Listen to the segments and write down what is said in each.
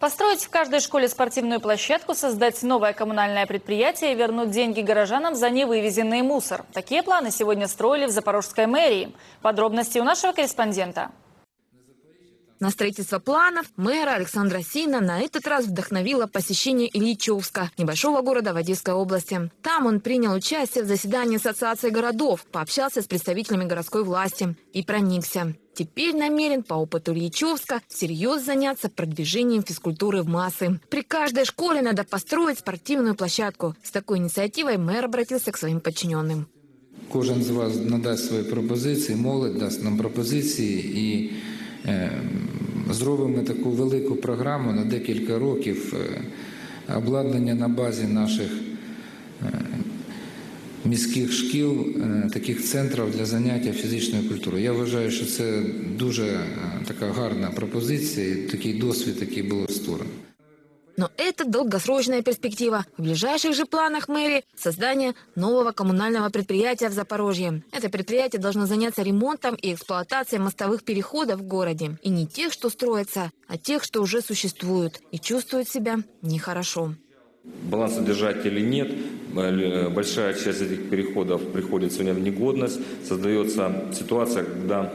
Построить в каждой школе спортивную площадку, создать новое коммунальное предприятие и вернуть деньги горожанам за невывезенный мусор. Такие планы сегодня строили в Запорожской мэрии. Подробности у нашего корреспондента. На строительство планов мэра Александра Сина на этот раз вдохновило посещение Ильичевска, небольшого города в Одесской области. Там он принял участие в заседании Ассоциации городов, пообщался с представителями городской власти и проникся. Теперь намерен по опыту Ильичевска всерьез заняться продвижением физкультуры в массы. При каждой школе надо построить спортивную площадку. С такой инициативой мэр обратился к своим подчиненным. Кожен з вас надасть свої пропозиції, молодь дасть нам пропозиції і е, зробимо таку велику програму на декілька років е, обладнання на базі наших е, міських шкіл, е, таких центрів для заняття фізичною культурою. Я вважаю, що це дуже е, така гарна пропозиція, і такий досвід, який було створено. Но это долгосрочная перспектива. В ближайших же планах мэрии – создание нового коммунального предприятия в Запорожье. Это предприятие должно заняться ремонтом и эксплуатацией мостовых переходов в городе. И не тех, что строятся, а тех, что уже существуют и чувствуют себя нехорошо. балансодержателей нет, э, большая часть этих переходов приходит сегодня в негодность, создается ситуация, когда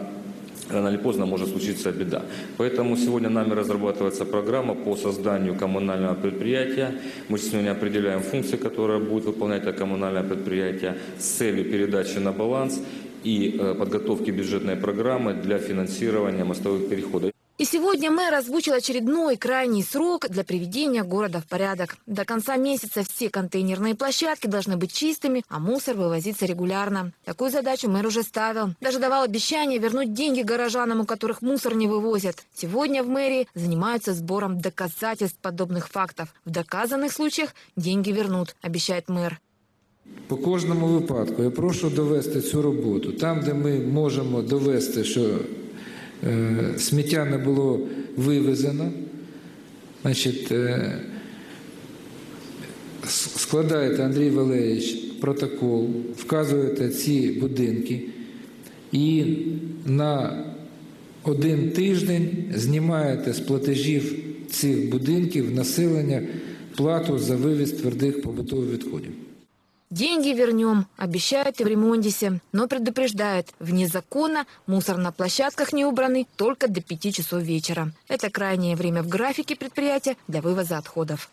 рано или поздно может случиться беда. Поэтому сегодня нами разрабатывается программа по созданию коммунального предприятия. Мы сегодня определяем функции, которые будет выполнять это коммунальное предприятие с целью передачи на баланс и э, подготовки бюджетной программы для финансирования мостовых переходов. И сегодня мэр озвучил очередной крайний срок для приведения города в порядок. До конца месяца все контейнерные площадки должны быть чистыми, а мусор вывозиться регулярно. Такую задачу мэр уже ставил. Даже давал обещание вернуть деньги горожанам, у которых мусор не вывозят. Сегодня в мэрии занимаются сбором доказательств подобных фактов. В доказанных случаях деньги вернут, обещает мэр. По кожному випадку я прошу довести цю роботу. Там, де ми можемо довести, що сміття не було вивезено, значить, е, складаєте, Андрій Валерійович, протокол, вказуєте ці будинки і на один тиждень знімаєте з платежів цих будинків населення плату за вивіз твердих побутових відходів. Деньги вернем, обещают и в ремонтисе, но предупреждают, вне закона мусор на площадках не убраны только до 5 часов вечера. Это крайнее время в графике предприятия для вывоза отходов.